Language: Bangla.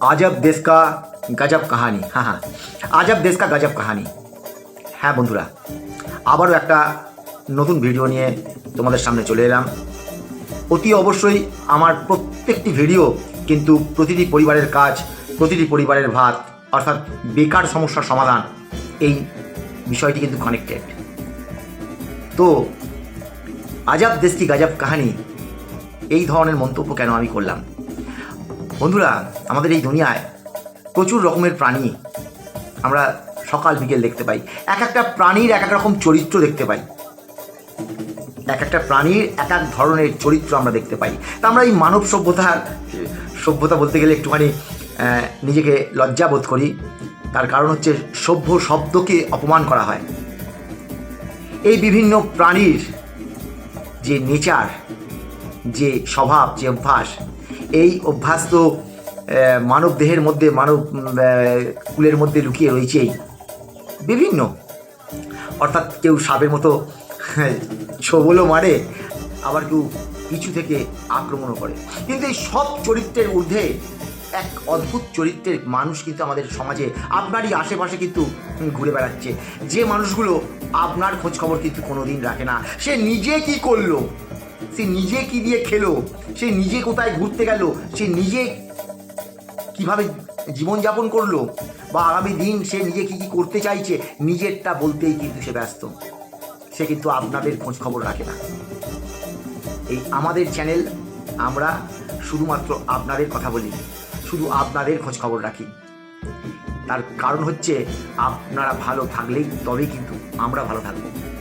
আজব দেশ কা গজব কাহানি। হ্যাঁ হ্যাঁ আজব দেশ কা গজব কাহানি। হ্যাঁ বন্ধুরা, আবারও একটা নতুন ভিডিও নিয়ে তোমাদের সামনে চলে এলাম। অতি অবশ্যই আমার প্রত্যেকটি ভিডিও কিন্তু প্রতিটি পরিবারের কাজ, প্রতিটি পরিবারের ভাত, অর্থাৎ বেকার সমস্যার সমাধান, এই বিষয়টি কিন্তু কানেক্টেড তো, আজাব দেশ কি গাজাব কাহানি? এই ধরনের মন্তব্য কেন আমি করলাম? বন্ধুরা, আমাদের এই দুনিয়ায় প্রচুর রকমের প্রাণী আমরা সকাল বিকেল দেখতে পাই। এক একটা প্রাণীর এক এক রকম চরিত্র দেখতে পাই। এক একটা প্রাণীর এক এক ধরনের চরিত্র আমরা দেখতে পাই। তা আমরা এই মানব সভ্যতার, সভ্যতা বলতে গেলে একটুখানি নিজেকে লজ্জা বোধ করি। তার কারণ হচ্ছে সভ্য শব্দকে অপমান করা হয়। এই বিভিন্ন প্রাণীর যে নেচার, যে স্বভাব, যে অভ্যাস এই অভ্যাস তো মানব দেহের মধ্যে, মানব কুলের মধ্যে লুকিয়ে রয়েছেই বিভিন্ন। অর্থাৎ কেউ সাপের মতো ছোবলও মারে, আবার কেউ পিছু থেকে আক্রমণও করে। কিন্তু এই সব চরিত্রের ঊর্ধ্বে এক অদ্ভুত চরিত্রের মানুষ কিন্তু আমাদের সমাজে, আপনারই আশেপাশে কিন্তু ঘুরে বেড়াচ্ছে। যে মানুষগুলো আপনার খোঁজ খবর কিন্তু কোনোদিন রাখে না। সে নিজে কি করল? সে নিজে কি দিয়ে খেলো? সে নিজে কোথায় ঘুরতে গেল? সে নিজে কীভাবে জীবনযাপন করল? বা আগামী দিন সে নিজে কি কি করতে চাইছে? নিজেরটা বলতেই কিন্তু সে ব্যস্ত। সে কিন্তু আপনাদের খোঁজ খবর রাখে না। এই আমাদের চ্যানেল আমরা শুধুমাত্র আপনাদের কথা বলি। শুধু আপনাদের খোঁজ খবর রাখি। তার কারণ হচ্ছে, আপনারা ভালো থাকলেই তবেই কিন্তু আমরা ভালো থাকব।